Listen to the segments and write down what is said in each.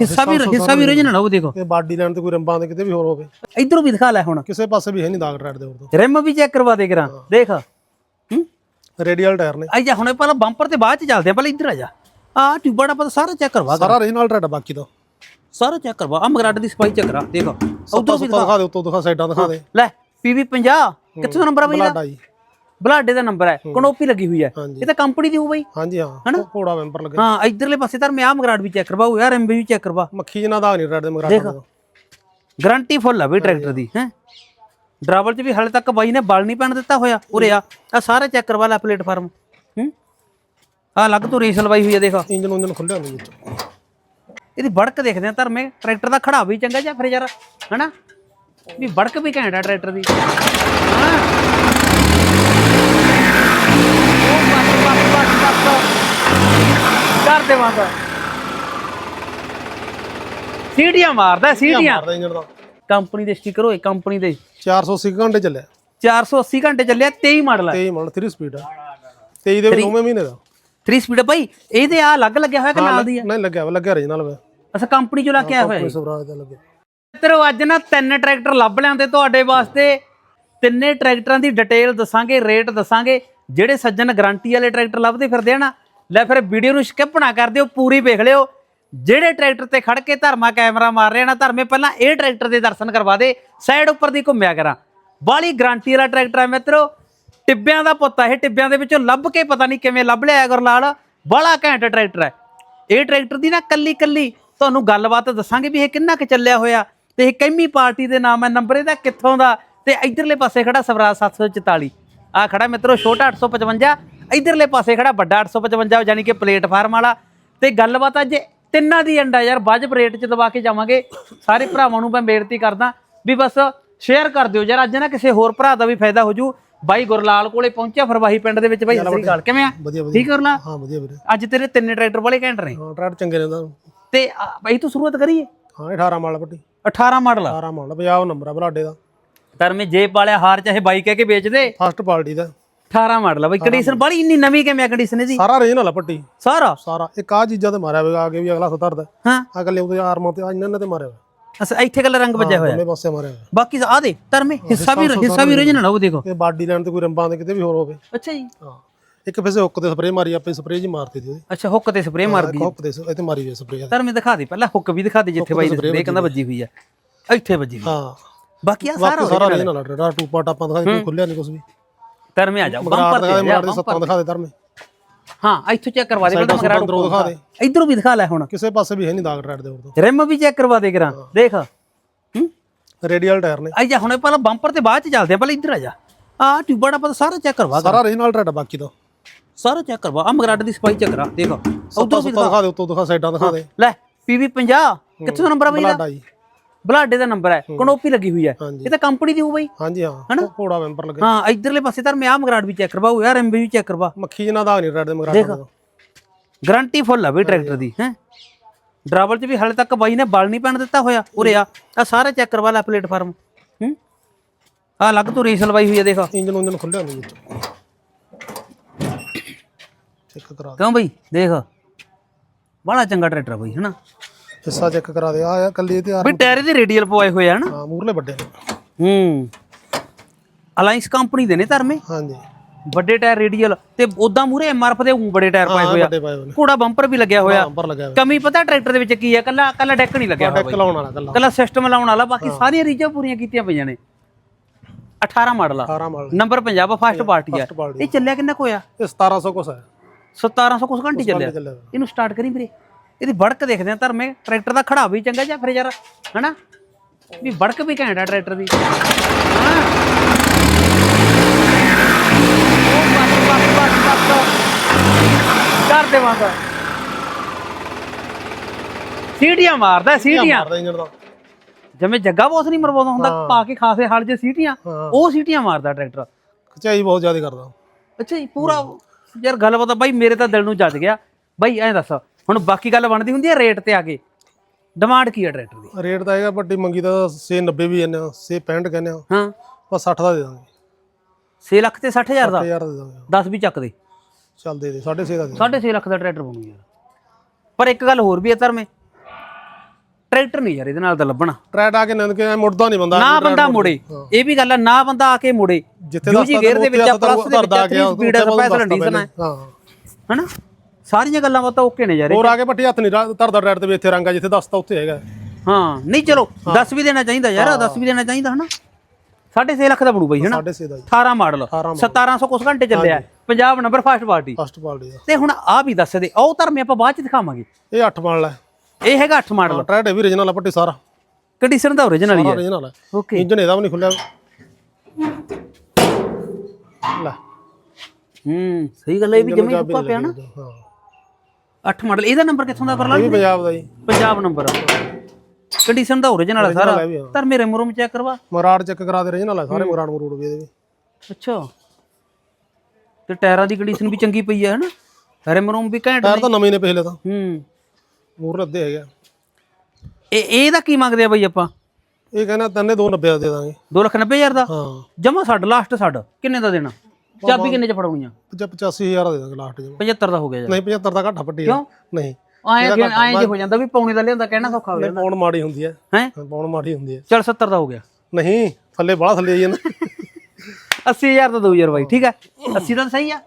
ਹਿੱਸਾ ਵੀ ਹਿੱਸਾ ਵੀ ਓਰੀਜਨਲ ਉਹ ਦੇਖੋ। ਇਹ ਬਾਡੀ ਲੈਣ ਤੇ ਕੋਈ ਰੰਬਾਂ ਦੇ ਕਿਤੇ ਵੀ ਹੋਰ ਹੋਵੇ। ਇਧਰੋਂ ਵੀ ਦਿਖਾ ਲੈ ਹੁਣ। ਕਿਸੇ ਪਾਸੇ ਵੀ ਹੈ ਨਹੀਂ ਦਾਗ ਟਰੈਡ ਦੇ ਹੋਰ ਤੋਂ। ਰਿਮ ਵੀ ਚੈੱਕ ਕਰਵਾ ਦੇ ਕਰਾਂ। ਦੇਖ। ਹੂੰ? ਰੇਡੀਅਲ ਟਾਇਰ ਨੇ। ਆਈ ਜਾ ਹੁਣ ਪਹਿਲਾਂ ਬੰਪਰ ਤੇ ਬਾਅਦ ਚ ਚੱਲਦੇ ਆ ਪਹਿਲਾਂ ਇੱਧਰ ਆ ਜਾ। ਆ ਟਿਊਬਾਂ ਦਾ ਪਤਾ ਸਾਰਾ ਚੈੱਕ ਕਰਵਾ ਸਾਰਾ ਰੀਜਨਲ ਟਰੈਡ ਬਾਕੀ ਦਾ ਸਾਰਾ ਚੈੱਕ ਕਰਵਾ। ਆ ਮਗਰਾਟ ਦੀ ਸਫ਼ਾਈ ਚੈੱਕ ਕਰਾ। ਦੇਖ। ਉਧਰੋਂ ਵੀ ਦਿਖਾ। ਦੇ ਉੱਤੋਂ ਦਿਖਾ ਸਾਈਡਾਂ ਦਿਖਾ ਦੇ। ਲੈ ਪੀਵੀ 50 ਕਿੱਥੋਂ ਦਾ ਨੰਬਰ ਆ ਬਈ ਜੀ। ਬਲਾਡੇ ਦਾ ਨੰਬਰ ਹੈ ਕਨੋਪੀ ਲੱਗੀ ਹੋਈ ਹੈ। ਇਹ ਤਾਂ ਕੰਪਨੀ ਦੀ ਹੋ ਬਈ। ਹਾਂਜੀ ਹਾਂ। ਘੋੜਾ ਵੈਂਪਰ ਲੱਗੇ। ਹਾਂ ਇਧਰਲੇ ਪਾਸੇ ਤਾਂ ਮੈਂ ਆ ਮਗਰਾਟ ਵੀ ਚੈੱਕ ਕਰਵਾਉ ਯਾਰ ਐਮਬੀ ਵੀ ਚੈੱਕ ਕਰਵਾ। ਮੱਖੀ ਜਨਾ ਦਾਗ ਨਹੀਂ ਟਰੈਡ ਦੇ ਮਗਰ ਦੇਖ। ਗਾਰੰਟੀ ਫੁੱਲ ਆ ਬਈ ਟਰੈਕਟਰ ਦੀ ਹੈ। ਡਰਾਈਵਰ 'ਚ ਵੀ ਹਾਲੇ ਤੱਕ ਬਾਈ ਨੇ ਬਲ ਨਹੀਂ ਪੈਣ ਦਿੱਤਾ ਹੋਇਆ। ਉਰੇ ਆ ਆ ਸਾਰਾ ਚੈੱਕ ਕਰਵਾ ਲੈ ਪਲੇਟਫਾਰਮ ਹੂੰ? ਆ ਲੱਗ ਤੋਂ ਰੇਸ ਲਵਾਈ ਹੋਈ ਆ ਦੇਖ। ਇੰਜਨ ਉਂਜਨ ਖੁੱਲਿਆ ਨਹੀਂ ਇਹਦੀ ਬੜਕ ਦੇਖਦੇ ਆ ਧਰਮੇ ਟਰੈਕਟਰ ਦਾ ਖੜਾ ਵੀ ਚੰਗਾ ਜਾਂ ਫਿਰ ਯਾਰ ਹਨਾ? ਵੀ ਬੜਕ ਵੀ ਘੈਂਟ ਆ ਟਰੈਕਟਰ ਦੀ। ਹਾਂ ਉਹ ਬਸ ਬਸ ਬਸ ਬਸ ਸੀੜੀਆਂ ਮਾਰਦਾ। ਸੀੜੀਆਂ ਮਾਰਦਾ ਇੰਜਨ ਦਾ। ਕੰਪਨੀ ਦੇ ਸਟicker ਹੋਏ ਕੰਪਨੀ ਦੇ। 480 ਘੰਟੇ ਚੱਲਿਆ। 480 ਘੰਟੇ ਚੱਲਿਆ 23 ਮਾਡਲ ਹੈ 23 ਮਾਡਲ 3 ਸਪੀਡ ਆ। 23 ਦੇ ਵੀ 9 ਮਹੀਨੇ ਦਾ। 3 ਸਪੀਡ ਭਾਈ ਇਹਦੇ ਆ ਅਲੱਗ ਲੱਗਿਆ ਹੋਇਆ ਕਿ ਨਾਲ ਦੀ ਨਹੀਂ ਲੱਗਿਆ ਵਾ ਲੱਗਿਆ ਰੀਜਨਲ ਵਾ। ਅਸਾਂ ਕੰਪਨੀ ਚੋਂ ਲਾ ਕੇ ਆਇਆ ਹੋਇਆ। ਸਵਰਾਜ ਦਾ ਲੱਗਿਆ। ਮਿੱਤਰੋ ਅੱਜ ਨਾ ਤਿੰਨ ਟਰੈਕਟਰ ਲੱਭ ਲਿਆਂਦੇ ਤੁਹਾਡੇ ਵਾਸਤੇ। ਤਿੰਨੇ ਟਰੈਕਟਰਾਂ ਦੀ ਡਿਟੇਲ ਦੱਸਾਂਗੇ ਰੇਟ ਦੱਸਾਂਗੇ। ਜਿਹੜੇ ਸੱਜਣ ਗਾਰੰਟੀ ਵਾਲੇ ਟਰੈਕਟਰ ਲੱਭਦੇ ਫਿਰਦੇ ਆ ਨਾ ਲੈ ਫਿਰ ਵੀਡੀਓ ਨੂੰ ਸਕਿਪ ਨਾ ਕਰ ਦਿਓ, ਪੂਰੀ ਵੇਖ ਲਿਓ। ਜਿਹੜੇ ਟਰੈਕਟਰ ਤੇ ਖੜ ਕੇ ਧਰਮਾ ਕੈਮਰਾ ਮਾਰ ਰਿਹਾ ਨਾ ਧਰਮੇ, ਪਹਿਲਾਂ ਇਹ ਟਰੈਕਟਰ ਦੇ ਦਰਸ਼ਨ ਕਰਵਾ ਦੇ ਸਾਈਡ ਉੱਪਰ ਦੀ ਘੁੰਮਿਆ ਕਰਾਂ। ਬਾਲੀ ਗਾਰੰਟੀ ਵਾਲਾ ਟਰੈਕਟਰ ਹੈ ਮਿੱਤਰੋ, ਟਿੱਬਿਆਂ ਦਾ ਪੁੱਤ ਹੈ ਇਹ, ਟਿੱਬਿਆਂ ਦੇ ਵਿੱਚੋਂ ਲੱਭ ਕੇ ਪਤਾ ਨਹੀਂ ਕਿਵੇਂ ਲੱਭ ਲਿਆ ਗੁਰਲਾਲ। ਬੜਾ ਘੈਂਟ ਟਰੈਕਟਰ ਹੈ ਇਹ ਟਰੈਕਟਰ ਦੀ ਨਾ ਕੱਲੀ ਕੱਲੀ ਤੁਹਾਨੂੰ ਗੱਲਬਾਤ ਦੱਸਾਂਗੇ ਵੀ ਇਹ ਕਿੰਨਾ ਕੁ ਚੱਲਿਆ ਹੋਇਆ। ਤੇ ਇਹ ਕਿੰਨੀ ਪਾਰਟੀ ਦੇ ਨਾਮ ਹੈ ਨੰਬਰ ਇਹਦਾ ਕਿੱਥੋਂ ਦਾ? ਤੇ ਇਧਰਲੇ ਪਾਸੇ ਖੜਾ ਸਵਰਾਜ 744 ਆ ਖੜਾ ਮਿੱਤਰੋ, ਛੋਟਾ 855 ਇਧਰਲੇ ਪਾਸੇ ਖੜਾ ਵੱਡਾ 855 ਯਾਨੀ ਕਿ ਪਲੇਟਫਾਰਮ ਵਾਲਾ। ਤੇ ਗੱਲਬਾਤ ਅੱਜ ਤਿੰਨਾਂ ਦੀ ਅੰਡਾ ਯਾਰ ਵਾਜਬ ਰੇਟ 'ਚ ਦਵਾ ਕੇ ਜਾਵਾਂਗੇ। ਸਾਰੇ ਭਰਾਵਾਂ ਨੂੰ ਮੈਂ ਬੇਨਤੀ ਕਰਦਾ ਵੀ ਬਸ ਸ਼ੇਅਰ ਕਰ ਦਿਓ ਯਾਰ ਅੱਜ ਨਾ ਕਿਸੇ ਹੋਰ ਭਰਾ ਦਾ ਵੀ ਫਾਇਦਾ ਹੋ ਜੂ। ਬਾਈ ਗੁਰਲਾਲ ਕੋਲੇ ਪਹੁੰਚਿਆ ਫਰਵਾਹੀ ਪਿੰਡ ਦੇ ਵਿੱਚ ਬਾਈ ਸਤਿ ਸ੍ਰੀ ਅਕਾਲ ਕਿਵੇਂ ਆ? ਠੀਕ ਕਰਲਾ ਹਾਂ ਵਧੀਆ ਵੀਰੇ। ਅੱਜ ਤੇਰੇ ਤਿੰਨੇ ਟਰੈਕਟਰ ਵਾਲੇ ਘੈਂਟ ਨੇ। ਹਾਂ ਟਰੈਡ ਚੰਗੇ ਰਹਿੰਦਾ ਤੇ ਆ, ਬਾਈ ਤੋਂ ਸ਼ੁਰੂਆਤ ਕਰੀਏ? ਹਾਂ ਇਹ 18 ਮਾਡਲ ਪੱਟੀ। 18 ਮਾਡਲ 18 ਮਾਡਲ 50 ਨੰਬਰ ਆ ਬਲਾਡੇ ਦਾ। ਤਰਮੇ ਜੇਬ ਵਾਲਿਆ ਹਾਰ ਚਾਹੇ ਬਾਈ ਕਹਿ ਕੇ ਵੇਚ ਦੇ। ਫਸਟ ਪਾਰਟੀ ਦਾ। 18 ਮਾਡਲ ਆ ਬਾਈ ਕੰਡੀਸ਼ਨ ਬੜੀ ਇੰਨੀ ਨਵੀਂ ਕਿਵੇਂ ਕੰਡੀਸ਼ਨ ਇਹਦੀ? ਸਾਰਾ ਰੀਜਨਲ ਆ ਪੱਟੀ। ਸਾਰਾ? ਸਾਰਾ। ਇੱਕ ਆ ਚੀਜ਼ਾਂ ਤੇ ਮਾਰਿਆ ਹੋਵੇਗਾ ਅੱਗੇ ਵੀ ਅਗਲਾ ਸਤਰਦਾ ਹਾਂ। ਅਗਲੇ ਉਹਦੇ ਆਰਮਾਂ ਤੇ ਆ ਇਹਨਾਂ ਤੇ ਮਾਰਿਆ ਹੋਇਆ। ਅਸ ਇੱਥੇ ਕੱਲਾ ਰੰਗ ਵੱਜਿਆ ਹੋਇਆ। ਦੋਨੇ ਪਾਸੇ ਮਾਰਿਆ ਹੋਇਆ। ਬਾਕੀ ਆ ਦੇ ਤਰਮੇ ਹਿੱਸਾ ਵੀ ਹਿੱਸਾ ਵੀ ਓਰੀਜਨਲ ਉਹ ਦੇਖੋ। ਇਹ ਬਾਡੀ ਲੈਣ ਤੇ ਕੋਈ ਰੰਬਾਂ ਦੇ ਕਿਤੇ ਵੀ ਹੋਰ ਹੋਵੇ। ਅੱਛਾ ਜੀ। ਹਾਂ। ਇੱਕ ਫਿਸੇ ਹੁੱਕ ਤੇ ਸਪਰੇਅ ਮਾਰੀ ਆਪੇ ਸਪਰੇਅ ਜੀ ਮਾਰਤੀ ਦੀ ਉਹਦੇ। ਅੱਛਾ ਹੁੱਕ ਤੇ ਸਪਰੇਅ ਮਾਰ ਗਈ ਹੁੱਕ ਤੇ ਸ- ਇੱਥੇ ਮਾਰੀ ਹੋਈ ਸਪਰੇਅ ਤਰਮੇ ਦਿਖਾ ਦੇ ਪਹਿਲਾਂ ਹੁੱਕ ਵੀ ਦਿਖਾ ਦੇ ਜਿੱਥੇ ਬਾਈ ਸਪਰੇਅ ਕਹਿੰਦਾ ਵੱਜੀ ਹੋਈ ਆ। ਇੱਥੇ ਵੱਜੀ ਹੋਈ ਹਾਂ। ਬਾਕੀ ਆ ਸਾਰਾ ਸਾਰਾ ਰੀਜਨਲ ਆ। ਟੂਪਾ ਟਾਪਾਂ ਦਿਖਾ ਦੇ ਕੋਈ ਖੁੱਲਿਆ ਨਹੀਂ ਕੁਝ ਵੀ। ਤਰਮੇ ਆ ਜਾ ਮਗਰਾੜ ਬੰਪਰ ਤੇ ਮਾਰ ਦੇ ਸੱਤਾਂ ਦਿਖਾ ਦੇ ਧਰਮੇ। ਹਾਂ ਇੱਥੋਂ ਚੈੱਕ ਕਰਵਾ ਦੇ ਪਹਿਲਾਂ ਮਗਰਾੜ ਅੰਦਰੋਂ ਦਿਖਾ ਦੇ। ਇਧਰੋਂ ਵੀ ਦਿਖਾ ਲੈ ਹੁਣ। ਕਿਸੇ ਪਾਸੇ ਵੀ ਹੈ ਨਹੀਂ ਦਾਗ ਟਰੈਡ ਦੇ ਤੋਂ ਰਿਮ ਵੀ ਚੈੱਕ ਕਰਵਾ ਦੇ ਕਰਾਂ ਦੇਖ। ਹੂੰ? ਰੇਡੀਅਲ ਟਾਇਰ ਨੇ। ਆਈ ਜਾ ਹੁਣ ਪਹਿਲਾਂ ਬੰਪਰ ਤੇ ਬਾਅਦ ਚ ਚੱਲਦੇ ਆ ਪਹਿਲਾਂ ਇੱਧਰ ਆ ਜਾ। ਆ ਟਿਊਬਾਂ ਦਾ ਪਤਾ ਸਾਰਾ ਚੈੱਕ ਕਰਵਾ ਸਾਰਾ ਰੀਜਨਲ ਟਰੈਡ ਬਾਕੀ ਦਾ ਸਾਰਾ ਚੈੱਕ ਕਰਵਾ। ਆ ਮਗਰਾਟ ਦੀ ਸਫ਼ਾਈ ਚੈੱਕ ਕਰਾ ਦੇਖ। ਉਧਰ ਵੀ ਦਿਖਾ। ਦੇ ਉੱਤੋਂ ਦਿਖਾ ਸਾਈਡਾਂ ਦਿਖਾ ਦੇ। ਲੈ ਪੀਵੀ 50 ਕਿੱਥੋਂ ਨੰਬਰ ਆ ਬਈ ਇਹਦਾ? ਬਲਾਡਾ ਜੀ। ਬਲਾਡੇ ਦਾ ਨੰਬਰ ਹੈ ਕਨੋਪੀ ਲੱਗੀ ਹੋਈ ਹੈ। ਇਹ ਤਾਂ ਕੰਪਨੀ ਦੀ ਹੋ ਬਈ। ਹਾਂਜੀ ਹਾਂ। ਘੋੜਾ ਵੈਂਪਰ ਲੱਗੇ। ਹਾਂ ਇਧਰਲੇ ਪਾਸੇ ਤਾਂ ਮੈਂ ਆ ਮਗਰਾਟ ਵੀ ਚੈੱਕ ਕਰਵਾਉ ਯਾਰ ਐਮਬੀ ਵੀ ਚੈੱਕ ਕਰਵਾ। ਮੱਖੀ ਜਨਾ ਦਾਗ ਨਹੀਂ ਟਰੈਡ ਦੇ। ਮਗਰ ਗਾਰੰਟੀ ਫੁੱਲ ਆ ਬਈ ਟਰੈਕਟਰ ਦੀ ਹੈ? ਡਰਾਈਵਰ 'ਚ ਵੀ ਹਾਲੇ ਤੱਕ ਬਾਈ ਨੇ ਬਲ ਨਹੀਂ ਪੈਣ ਦਿੱਤਾ ਹੋਇਆ। ਉਰੇ ਆ ਆ ਸਾਰਾ ਚੈੱਕ ਕਰਵਾ ਲੈ ਪਲੇਟਫਾਰਮ ਹੂੰ? ਆ ਲੱਗ ਤੋਂ ਰੇਸ ਲਵਾਈ ਹੋਈ ਆ ਦੇਖ। ਇੰਜਨ ਉਂਜਨ ਖੁੱਲਿਆ ਨਹੀਂ ਚੈੱਕ ਕਰਾ ਦੇ। ਕਿਉਂ ਬਈ? ਦੇਖ। ਬੜਾ ਚੰਗਾ ਟਰੈਕਟਰ ਆ ਬਈ ਹਨਾ? ਹਿੱਸਾ ਚੈੱਕ ਕਰਾ ਦੇ। ਆ ਆ ਕੱਲੀ ਤੇ ਆ ਬਈ ਟਾਇਰ ਦੇ ਰੇਡੀਅਲ ਪਵਾਏ ਹੋਏ ਆ ਹਨਾ ਹਾਂ ਮੂਰਲੇ ਵੱਡੇ ਨੇ। ਹੂੰ। ਅਲਾਈਅੰਸ ਕੰਪਨੀ ਦੇ ਨੇ ਧਰਮੇ ਹਾਂਜੀ। ਵੱਡੇ ਟਾਇਰ ਰੇਡੀਅਲ ਤੇ ਉਦਾਂ ਮੂਰੇ ਐਮਆਰਐਫ ਦੇ ਬੜੇ ਟਾਇਰ ਪਾਏ ਹਾਂ ਹੋਏ ਆ। ਵੱਡੇ ਪਾਏ ਹੋਏ ਨੇ। ਘੋੜਾ ਬੰਪਰ ਵੀ ਲੱਗਿਆ ਹੋਇਆ। ਨੰਬਰ ਲੱਗਿਆ ਹੋਇਆ। ਕਮੀ ਪਤਾ ਟਰੈਕਟਰ ਦੇ ਵਿੱਚ ਕੀ ਹੈ ਕੱਲਾ ਕੱਲਾ ਡੈਕ ਨਹੀਂ ਲੱਗਿਆ ਹੋਇਆ ਡੈਕ ਲਾਉਣ ਵਾਲਾ ਕੱਲਾ। ਕੱਲਾ ਸਿਸਟਮ ਲਾਉਣ ਵਾਲਾ। ਬਾਕੀ ਸਾਰੀਆਂ ਰੀਜਾਂ ਪੂਰੀਆਂ ਕੀਤੀਆਂ ਪਈਆਂ ਨੇ। 18 ਮਾਡਲ ਆ। 18 model. Number Punjab first party ਆ। ਇਹ ਚੱਲਿਆ ਕਿੰਨਾ ਕੁ ਹੋਇਆ? ਇਹ 1700 ਕੁਛ ਹੈ 1700 ਕੁਛ ਘੰਟੇ ਚੱਲਿਆ। ਚੱਲਿਆ। ਇਹਨੂੰ ਸਟਾਰਟ ਕਰੀ ਵੀਰੇ। ਇਹਦੀ ਬੜਕ ਦੇਖਦੇ ਆ ਧਰਮੇ ਟਰੈਕਟਰ ਦਾ ਖੜਾ ਵੀ ਚੰਗਾ ਜਾਂ ਫਿਰ ਯਾਰ ਹਨਾ? ਵੀ ਬੜਕ ਵੀ ਘੈਂਟ ਆ ਟਰੈਕਟਰ ਦੀ। ਕਰ ਦੇਵਾਂਗਾ ਸੀਟੀਆਂ ਮਾਰਦਾ ਸੀਟੀਆਂ ਮਾਰਦਾ ਦਾ। ਜਿਵੇਂ ਜੱਗਾ ਬੋਸ ਨਹੀਂ ਮਰਵਾਉਂਦਾ ਹੁੰਦਾ ਪਾ ਕੇ ਖਾਸੇ ਹਲ ਜੇ ਸੀਟੀਆਂ। ਉਹ ਸੀਟੀਆਂ ਮਾਰਦਾ ਟਰੈਕਟਰ। ਖਚਾਈ ਬਹੁਤ ਜ਼ਿਆਦਾ ਕਰਦਾ। ਅੱਛਾ ਜੀ ਪੂਰਾ ਯਾਰ ਗੱਲ ਪਤਾ ਬਾਈ ਮੇਰੇ ਤਾਂ ਦਿਲ ਨੂੰ ਜੱਜ ਗਿਆ। ਬਾਈ ਐਂ ਦੱਸ। ਹੁਣ ਬਾਕੀ ਗੱਲ ਬਣਦੀ ਹੁੰਦੀ ਹੈ ਰੇਟ ਤੇ ਆ ਕੇ। ਡਿਮਾਂਡ ਕੀ ਹੈ ਟਰੈਕਟਰ ਦੀ? ਰੇਟ ਤਾਂ ਹੈਗਾ ਵੱਡੀ ਮੰਗੀ ਤਾਂ 690 ਵੀ ਇਹਨੇ 665 ਕਹਿੰਦੇ ਆ। ਹਾਂ। ਬਸ 60 ਦਾ ਦੇ ਦਾਂਗੇ। 6 ਲੱਖ ਤੇ 60000 ਦਾ? 1000 ਦੇ ਦਾਂਗੇ। 10 ਵੀ ਚੱਕ ਦੇ। ਚੱਲ ਦੇ ਦੇ 6.5 ਦਾ ਦੇ 6.5 ਲੱਖ ਦਾ ਟਰੈਕਟਰ ਬਣੂ ਯਾਰ। ਪਰ ਇੱਕ ਗੱਲ ਹੋਰ ਵੀ ਹੈ ਧਰਮੇ ਟਰੈਕਟਰ ਨਹੀਂ ਯਾਰ ਇਹਦੇ ਨਾਲ ਤਾਂ ਲੱਭਣਾ। ਟਰੈਟ ਆ ਕੇ ਨੰਦ ਕੇ ਮੁੜਦਾ ਨਹੀਂ ਬੰਦਾ ਨਾ ਬੰਦਾ ਮੁੜ- ਇਹ ਵੀ ਗੱਲ ਹੈ ਨਾ ਬੰਦਾ ਆ ਕੇ ਮੁੜੇ। ਜਿੱਥੇ ਦਸਤਾ ਗੇਅਰ ਦੇ ਵਿੱਚ ਉੱਥੇ ਪਲੱਸ ਦੇ ਵਿੱਚ ਗਿਆ, ਸਪੀਡ ਦਸਤਾ ਡੀਜ਼ਲ ਹੈ ਹਾਂ। ਹਨਾ? ਸਾਰੀਆਂ ਗੱਲਾਂ ਬਾਤਾਂ ਓਕੇ ਨੇ ਯਾਰ। ਹੋਰ ਆ ਕੇ ਪੱਟੀ ਹੱਥ ਨਹੀਂ ਧਰਦਾ ਟਰੈਟ ਤੇ ਵੀ ਇੱਥੇ ਰੰਗ ਆ ਜਿੱਥੇ ਦਸਤਾ ਉੱਥੇ ਹੈਗਾ। ਹਾਂ ਨਹੀਂ ਚਲੋ 10 ਵੀ ਦੇਣਾ ਚਾਹੀਦਾ ਯਾਰ 10 ਵੀ ਦੇਣਾ ਚਾਹੀਦਾ ਹਨਾ। 6.5 ਲੱਖ ਦਾ ਬਣੂ ਬਈ ਹਨਾ? 6.5 ਦਾ ਜੀ। 18 ਮਾਡਲ। 1700 ਕੁਛ ਘੰਟੇ ਚੱਲਿਆ। Punjab number first party first party ਦਾ ਤੇ ਹੁਣ ਆ ਵੀ ਦੱਸ ਦੇ ਉਹ ਧਰਮੇ ਆਪਾਂ ਬਾਅਦ ਚ ਦਿਖਾਵਾਂਗੇ। ਇਹ 8 ਮਾਡਲ ਹੈ। ਇਹ ਹੈਗਾ 8 ਮਾਡਲ। ਟਰੈਟ ਵੀ origignal ਆ ਪੱਟੀ ਸਾਰਾ। ਕੰਡੀਸ਼ਨ ਦਾ ਓਰੀਜਨਲ ਹੀ ਹੈ। origignal ਹੈ। ਓਕੇ ਇੰਜਨ ਇਹਦਾ ਵੀ ਨਹੀਂ ਖੁੱਲਿਆ। ਲੈ। ਹੂੰ ਸਹੀ ਗੱਲ ਹੈ ਵੀ ਜਮੇ ਉੱਪਾ ਪਿਆ ਨਾ। ਹਾਂ। 8 ਮਾਡਲ ਇਹਦਾ ਨੰਬਰ ਕਿੱਥੋਂ ਦਾ ਕਰ ਇਹ ਲਾਂਗੇ ਪੰਜਾਬ ਦਾ ਜੀ। ਪੰਜਾਬ ਨੰਬਰ ਕੰਡੀਸ਼ਨ ਦਾ ਓਰੀਜਨਲ ਹੈ ਸਾਰਾ। Original ਹੈ ਵੀ, ਹਾਂ। ਧਰ ਮੇਰੇ ਮਰੂਮ ਚੈੱਕ ਕਰਵਾ। ਮਰਾੜ ਚੈੱਕ ਕਰਾ ਦੇ origignal ਹੈ ਸਾਰੇ ਮਰਾੜ ਮਰੂੜ ਵੀ ਇਹਦੇ ਵੀ। ਅੱਛਾ। ਤੇ ਟਾਇਰਾਂ ਦੀ ਕੰਡੀਸ਼ਨ ਵੀ ਚੰਗੀ ਪਈ ਹੈ ਹਨਾ? ਹਰੇ ਮਰੂਮ ਵੀ ਘੈਂਟ ਟਾਇਰ ਤਾਂ ਨਵੇਂ ਨੇ ਪਿਛਲੇ ਤਾਂ। ਹੂੰ। ਮੂਰ ਰੱਦੇ ਹੈਗੇ ਆ। ਇਹ ਇਹਦਾ ਕੀ ਮੰਗਦੇ ਆ ਬਈ ਆਪਾਂ? ਇਹ ਕਹਿੰਦਾ ਤੰਨੇ 290 ਦਾ ਦੇ ਦਾਂਗੇ। 290000 ਦਾ? ਹਾਂ। ਜਮਾ ਛੱਡ ਲਾਸਟ ਛੱਡ। ਕਿੰਨੇ ਦਾ ਦੇਣਾ? ਚਾਬੀ ਕਿੰਨੇ ਚ ਫੜਾਉਣੀ ਆ 85000 ਦਾ ਦੇ ਦਾਂਗੇ ਲਾਸਟ ਜੀ 75 ਦਾ ਹੋ ਗਿਆ ਨਹੀਂ 75 ਦਾ ਘੱਟਾ ਪੱਟੀ ਆ। ਨਹੀਂ। ਆਏ ਆਏ ਜੇ ਹੋ ਜਾਂਦਾ ਵੀ ਪੌਣੇ ਦਾ ਲਿਆਂਦਾ ਕਹਿਣਾ ਸੌਖਾ ਹੋ ਜਾਂਦਾ। ਪੌਣ ਮਾੜੀ ਹੁੰਦੀ ਹੈ? ਹੈ ਪੌਣ ਮਾੜੀ ਹੁੰਦੀ ਹੈ ਚਲ 70 ਦਾ ਹੋ ਗਿਆ। ਨਹੀਂ ਥੱਲੇ ਬਾਹਲਾ ਥੱਲੇ ਆਈ ਜਾਂਦਾ। 80000 ਦਾ ਦੋ ਯਾਰ ਬਾਈ ਠੀਕ ਹੈ 80 ਦਾ ਸਹੀ ਆ।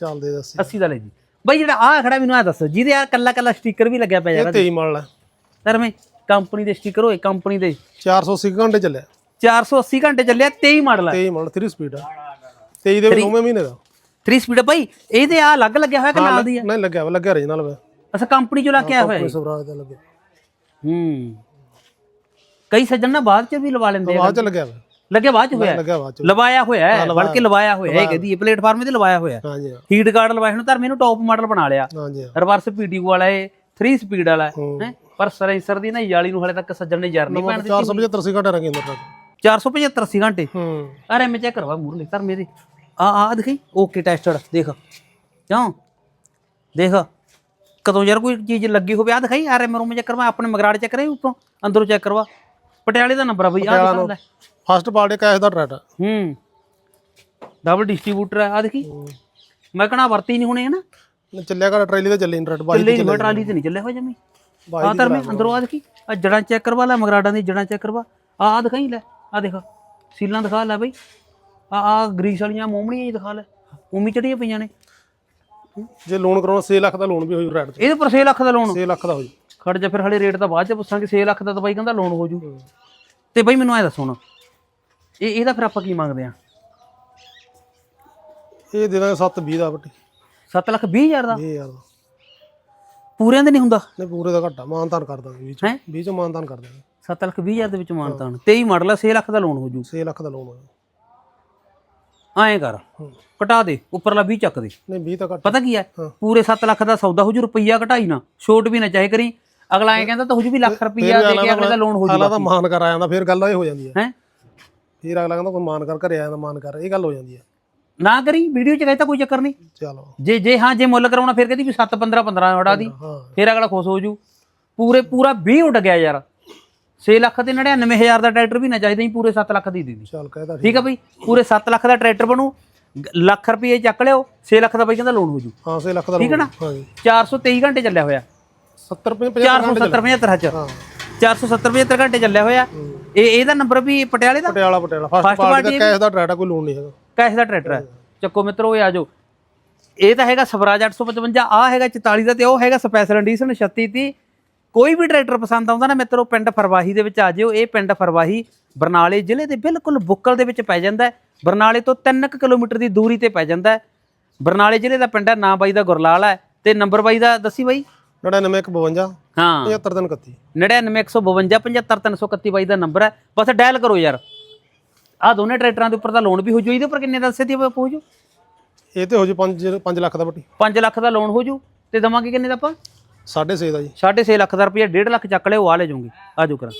ਚੱਲਦੇ ਦੱਸ 80 ਦਾ ਲੈ ਜੀ। ਬਾਈ ਜਿਹੜਾ ਆ ਖੜਾ ਮੈਨੂੰ ਆ ਦੱਸੋ ਜਿਹਦੇ ਆ ਕੱਲਾ ਕੱਲਾ ਸਟicker ਵੀ ਲੱਗਿਆ ਪਿਆ ਇਹ ਯਾਰ 23 ਮਾਡਲ ਹੈ ਧਰਮੇ ਕੰਪਨੀ ਦੇ ਸਟicker ਹੋਏ ਕੰਪਨੀ ਦੇ। 480 ਘੰਟੇ ਚੱਲਿਆ। 480 ਘੰਟੇ ਚੱਲਿਆ 23 ਮਾਡਲ ਹੈ 23 ਮਾਡਲ 3 ਸਪੀਡ ਆ। 23 ਦੇ ਵੀ 9 ਮਹੀਨੇ ਦਾ। 3 ਸਪੀਡ ਬਾਈ ਇਹਦੇ ਆ ਅਲੱਗ ਲੱਗਿਆ ਹੋਇਆ ਕਿ ਨਾਲ ਦੀ ਆ? ਨਹੀਂ ਲੱਗਿਆ ਵਾ ਲੱਗਿਆ origignal ਵਾ ਅਸਾਂ ਕੰਪਨੀ ਚੋਂ ਲਾ ਕੇ ਆਇਆ ਹੋਇਆ ਇਹ। ਸਵਰਾਜ ਦਾ ਲੱਗਿਆ। ਹੂੰ। ਕਈ ਸੱਜਣ ਨਾ ਬਾਅਦ ਚ ਵੀ ਲਵਾ ਲੈਂਦੇ ਆ ਬਾਅਦ ਚ ਲੱਗਿਆ ਵਾ ਲੱਗਿਆ ਬਾਅਦ ਚ ਹੋਇਆ? ਲੱਗਿਆ ਬਾਅਦ ਚ। ਲਵਾਇਆ ਹੋਇਆ ਹੈ ਬਲਕਿ ਲਵਾਇਆ ਹੋਇਆ ਹੈ ਕਹਦੀ ਪਲੇਟਫਾਰਮ ਤੇ ਲਵਾਇਆ ਹੋਇਆ ਹਾਂਜੀ ਹਾਂ, ਹੀਟ ਗਾਰਡ ਲਵਾਇਆ ਹੁਣ ਧਰਮੇ ਨੂੰ ਟੌਪ ਮਾਡਲ ਬਣਾ ਲਿਆ। ਹਾਂਜੀ ਹਾਂ। ਰਿਵਰਸ ਪੀਟੀਓ ਵਾਲਾ ਹੈ 3 ਸਪੀਡ ਵਾਲਾ ਹੈ ਪਰ ਸਲੈਂਸਰ ਦੀ ਨਾ ਯਾਲੀ ਨੂੰ ਹਲੇ ਤੱਕ ਸੱਜਣ ਨੇ ਯਾਰ ਨਹੀਂ ਪੈਣ ਦਿੱਤੀ 475 ਸੀ ਘੰਟੇ ਰੰਗੇ ਅੰਦਰ ਤੱਕ। 475 80 ਘੰਟੇ। ਹੂੰ। ਅਰੇ ਮੈਂ ਚੈੱਕ ਕਰਵਾ ਮੂਰਲੇ ਧਰ ਮੇਰੇ ਆ ਆ ਦਿਖਾਈ ਓਕੇ ਟੈਸਟਡ ਦੇਖ। ਕਿਉਂ? ਦੇਖ। ਕਦੋਂ ਯਾਰ ਕੋਈ ਚੀਜ਼ ਲੱਗੀ ਹੋਵੇ ਆ ਦਿਖਾਈ? ਆਰ ਐਮ ਰੂਮ ਚੈੱਕ ਕਰਵਾ ਆਪਣੇ ਮਗਰਾੜ ਚੈੱਕ ਕਰੇ ਉੱਤੋਂ ਅੰਦਰੋਂ ਚੈੱਕ ਕਰਵਾ। ਪਟਿਆਲੇ ਦਾ ਨੰਬਰ ਆ ਬਈ ਆ ਦਿਖਾਉਂਦਾ। ਫਸਟ ਪਾਲਟੀ ਕੈਸ਼ ਦਾ ਟਰੈਟ ਹੂੰ। ਡਬਲ ਡਿਸਟ੍ਰੀਬਿਊਟਰ ਆ ਆਹ ਦੇਖੀ? ਮੈਂ ਕਹਣਾ ਵਰਤੀ ਨਹੀਂ ਹੋਣੇ ਹਨਾ? ਚੱਲਿਆ ਕਰ ਟਰੇਲੀ ਤੇ ਚੱਲੇ ਟਰੈਟ ਬਾਈ ਚੱਲੇ ਨਹੀਂ ਟਰਾਲੀ ਤੇ ਨਹੀਂ ਚੱਲਿਆ ਹੋਇਆ ਜਮੀ। ਆ ਤਾਂ ਮੈਂ ਅੰਦਰੋਂ ਆ ਦੇਖੀ? ਆ ਜੜਾਂ ਚੈੱਕ ਕਰਵਾ ਲੈ ਮਗਰਾੜਾਂ ਦੀ ਜੜਾਂ ਚੈੱਕ ਕਰਵਾ। ਆ ਆ ਦਿਖਾਈ ਲੈ ਆ ਦੇਖ। ਸੀਲਾਂ ਦਿਖਾ ਲੈ ਬਈ। ਆ ਆ ਗਰੀਸ ਵਾਲੀਆਂ ਮੋਮਣੀਆਂ ਜੀ ਦਿਖਾ ਲੈ। ਉਮੀ ਚੜੀਆਂ ਪਈਆਂ ਨੇ। ਜੇ ਲੋਨ ਕਰਾਉਣਾ 6 ਲੱਖ ਦਾ ਲੋਨ ਵੀ ਹੋ ਜੂ ਟਰੈਟ ਤੇ ਇਹਦੇ ਪਰ 6 ਲੱਖ ਦਾ ਲੋਨ 6 ਲੱਖ ਦਾ ਹੋ ਜੂ ਖੜ ਜਾ ਫਿਰ ਹਲੇ ਰੇਟ ਤਾਂ ਬਾਅਦ ਚ ਪੁੱਛਾਂਗੇ 6 ਲੱਖ ਦਾ ਤਾਂ ਬਾਈ ਕਹਿੰਦਾ ਲੋਨ ਹੋ ਜੂ ਤੇ ਬਾਈ ਮੈਨੂੰ ਐ ਦੱਸੋ ਹੁਣ ਇਹ ਇਹਦਾ ਫਿਰ ਆਪਾਂ ਕੀ ਮੰਗਦੇ ਆ? ਇਹ ਦੇ ਦਾਂਗੇ 7 20 ਦਾ ਬੱਟੀ 7 ਲੱਖ 20 ਹਜ਼ਾਰ ਦਾ? 20000 ਦਾ। ਪੂਰਿਆਂ ਦੇ ਨਹੀਂ ਹੁੰਦਾ? ਨਹੀਂ ਪੂਰੇ ਦਾ ਘੱਟਾ ਮਾਨਤਾਨ ਕਰ ਦਾਂਗੇ ਵਿੱਚ ਹੈ? 20 ਚ ਮਾਨਤਾਨ ਕਰ ਦਾਂਗੇ। 7 ਲੱਖ 20 ਹਜ਼ਾਰ ਦੇ ਵਿੱਚ ਮਾਨਤਾਨ। 23 ਮਾਡਲ ਆ 6 ਲੱਖ ਦਾ ਲੋਨ ਹੋ ਜੂ 6 ਲੱਖ ਦਾ ਲੋਨ ਹੋਇਆ ਐਂ ਕਰ ਘਟਾ ਦੇ ਉੱਪਰਲਾ 20 ਚੱਕ ਦੇ। ਨਹੀਂ 20 ਤਾਂ ਘੱਟ। ਪਤਾ ਕੀ ਹੈ? ਪੂਰੇ 7 ਲੱਖ ਦਾ ਸੌਦਾ ਹੋ ਜੂ ਰੁਪਈਆ ਘਟਾਈ ਨਾ ਛੋਟ ਵੀ ਨਾ ਚਾਹੇ ਕਰੀ। ਅਗਲਾ ਐਂ ਕਹਿੰਦਾ ਤਾਂ ਹੋ ਜੂ ਵੀ ਲੱਖ ਰੁਪਈਆ ਦੇ ਕੇ ਅਗਲੇ ਦਾ ਲੋਨ ਹੋ ਅਗਲਾ ਜੂਗਾ ਤਾਂ ਮਾਨ ਕਰ ਆ ਜਾਂਦਾ ਫਿਰ ਗੱਲ ਇਹ ਹੋ ਜਾਂਦੀ ਹੈ? ਹੈ ਫਿਰ ਅਗਲਾ ਕਹਿੰਦਾ ਕੋਈ ਮਾਨ ਕਰ ਘਰੇ ਆ ਜਾਂਦਾ ਮਾਨ ਕਰ ਇਹ ਗੱਲ ਹੋ ਜਾਂਦੀ ਹੈ। ਨਾ ਕਰੀ ਵੀਡੀਓ ਚ ਕਹਿੰਦਾ ਕੋਈ ਚੱਕਰ ਨਹੀਂ। ਚਲੋ। ਜੇ ਜੇ ਹਾਂ ਜੇ ਮੁੱਲ ਕਰਾਉਣਾ ਫਿਰ ਕਹਿੰਦੀ ਵੀ 7 15 15 ਵੜਾ ਦੀ ਫਿਰ ਅਗਲਾ ਖੁਸ਼ ਹੋ ਜੂ। ਪੂਰੇ ਪੂਰਾ 20 ਉੱਡ ਗਿਆ ਯਾਰ। 6 ਲੱਖ ਤੇ 99000 ਦਾ ਟਰੈਕਟਰ ਵੀ ਨਾ ਚਾਹੀਦਾ ਹੀ ਪੂਰੇ 7 ਲੱਖ ਦੀ ਦੇ ਦੀ ਚੱਲ ਕਹਿਦਾ ਠੀਕ ਆ ਬਈ? ਪੂਰੇ 7 ਲੱਖ ਦਾ ਟਰੈਕਟਰ ਬਣੂ ਲੱਖ ਰੁਪਏ ਚੱਕ ਲਿਓ 6 ਲੱਖ ਦਾ ਬਈ ਕਹਿੰਦਾ ਲੋਨ ਹੋ ਜੂ। ਹਾਂ 6 ਲੱਖ ਦਾ ਠੀਕ ਹੈ ਨਾ? ਹਾਂਜੀ 423 ਘੰਟੇ ਚੱਲਿਆ ਹੋਇਆ। 70 50 470 75 ਚ। ਹਾਂ 470 75 ਘੰਟੇ ਚੱਲਿਆ ਹੋਇਆ। ਇਹ ਇਹਦਾ ਨੰਬਰ ਵੀ ਪਟਿਆਲੇ ਦਾ? ਪਟਿਆਲਾ ਪਟਿਆਲਾ। ਫਸਟ ਪਾਰਟੀ ਦਾ ਕੈਸ਼ ਦਾ ਟਰੈਟ ਕੋਈ ਲੋਨ ਨਹੀਂ ਹੈਗਾ। ਕੈਸ਼ ਦਾ ਟਰੈਕਟਰ ਹੈ। ਚੱਕੋ ਮਿੱਤਰੋ ਇਹ ਆ ਜਾਓ। ਇਹ ਤਾਂ ਹੈਗਾ ਸਵਰਾਜ 855 ਆ ਹੈਗਾ 44 ਦਾ ਤੇ ਉਹ ਹੈਗਾ ਸਪੈਸ਼ਲ ਐਡੀਸ਼ਨ 36 ਤੀ ਕੋਈ ਵੀ ਟਰੈਕਟਰ ਪਸੰਦ ਆਉਂਦਾ ਨਾ ਮਿੱਤਰੋ ਪਿੰਡ ਫਰਵਾਹੀ ਦੇ ਵਿੱਚ ਆ ਜਿਓ। ਇਹ ਪਿੰਡ ਫਰਵਾਹੀ ਬਰਨਾਲੇ ਜ਼ਿਲ੍ਹੇ ਦੇ ਬਿਲਕੁਲ ਬੁੱਕਲ ਦੇ ਵਿੱਚ ਪੈ ਜਾਂਦਾ ਹੈ। ਬਰਨਾਲੇ ਤੋਂ 3 ਕਿਲੋਮੀਟਰ ਦੀ ਦੂਰੀ ਤੇ ਪੈ ਜਾਂਦਾ ਹੈ। ਬਰਨਾਲੇ ਜ਼ਿਲ੍ਹੇ ਦਾ ਪਿੰਡ ਹੈ ਨਾਂ ਬਾਈ ਦਾ ਗੁਰਲਾਲ ਹੈ ਤੇ ਨੰਬਰ ਬਾਈ ਦਾ ਦੱਸੀ ਬਾਈ? 9952 ਹਾਂ। 75 ਦਿਨ 31 99152 75331 ਬਾਈ ਦਾ ਨੰਬਰ ਹੈ। ਬਸ ਡਾਇਲ ਕਰੋ ਯਾਰ। ਆ ਦੋਨੇ ਟਰੈਕਟਰਾਂ ਦੇ ਉੱਪਰ ਤਾਂ ਲੋਨ ਵੀ ਹੋ ਜੂ। ਇਹਦੇ ਉੱਪਰ ਕਿੰਨੇ ਦੱਸੇ ਦੀ ਹੋ ਜੂ? ਇਹ ਤੇ ਹੋ ਜੂ 5 5 ਲੱਖ ਦਾ ਬੱਟੀ 5 ਲੱਖ ਦਾ ਲੋਨ ਹੋ ਜੂ। ਤੇ ਦਵਾਂਗੇ ਕਿੰਨੇ ਦਾ ਆਪਾਂ? 6.5 ਦਾ ਜੀ। 6.5 ਲੱਖ ਦਾ ਰੁਪਇਆ 1.5 ਲੱਖ ਚੱਕ ਲਿਓ ਆ ਲੈ ਜਾਓਗੇ ਆ ਜਾਓ ਕਰਾਂ।